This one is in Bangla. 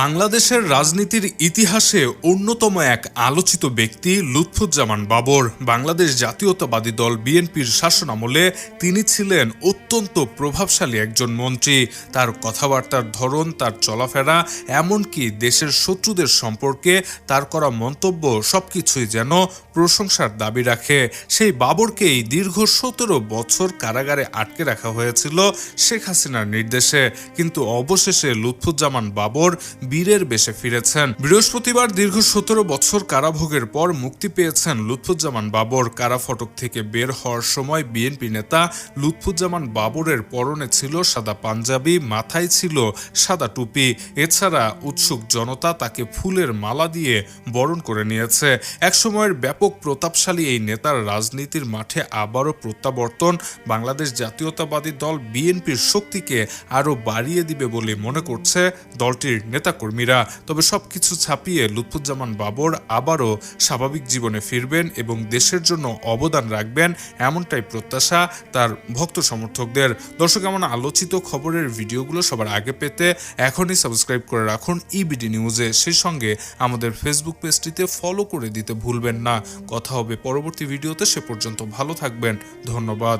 বাংলাদেশের রাজনীতির ইতিহাসে অন্যতম এক আলোচিত ব্যক্তি লুৎফুজ্জামান বাবর। বাংলাদেশ জাতীয়তাবাদী দল বিএনপির শাসনামলে তিনি ছিলেন অত্যন্ত প্রভাবশালী একজন মন্ত্রী। তার কথাবার্তার ধরন, তার চলাফেরা, এমনকি দেশের শত্রুদের সম্পর্কে তার করা মন্তব্য সবকিছুই যেন প্রশংসার দাবি রাখে। সেই বাবরকেই দীর্ঘ সতেরো বছর কারাগারে আটকে রাখা হয়েছিল শেখ হাসিনার নির্দেশে। কিন্তু অবশেষে লুৎফুজ্জামান বাবর বীরের বেশে ফিরেছেন। বৃহস্পতিবার দীর্ঘ সতেরো বছর কারাভোগের পর মুক্তি পেয়েছেন লুৎফুজ্জামান বাবর। কারা ফটক থেকে বের হওয়ার সময় বিএনপি নেতা লুৎফুজ্জামান বাবরের পরনে ছিল সাদা পাঞ্জাবি, মাথায় ছিল সাদা টুপি। এছাড়া উৎসুক জনতা তাকে ফুলের মালা দিয়ে বরণ করে নিয়েছে। একসময়ের ব্যাপক প্রতাপশালী এই নেতার রাজনীতির মাঠে আবারও প্রত্যাবর্তন। বাংলাদেশ জাতীয়তাবাদী দল বিএনপির শক্তিকে আরও বাড়িয়ে দিবে বলে মনে করছে দলটির নেতাকর্মীরা, তবে সবকিছু ছাপিয়ে লুৎফুজ্জামান বাবর আবারও স্বাভাবিক জীবনে ফিরবেন এবং দেশের জন্য অবদান রাখবেন এমনটাই প্রত্যাশা তার ভক্ত সমর্থকদের। দর্শক, এমন আলোচিত খবরের ভিডিওগুলো সবার আগে পেতে এখনই সাবস্ক্রাইব করে রাখুন ইবিডি নিউজে সেই সঙ্গে আমাদের ফেসবুক পেজটিতে ফলো করে দিতে ভুলবেন না। কথা হবে পরবর্তী ভিডিওতে। সে পর্যন্ত ভালো থাকবেন। ধন্যবাদ।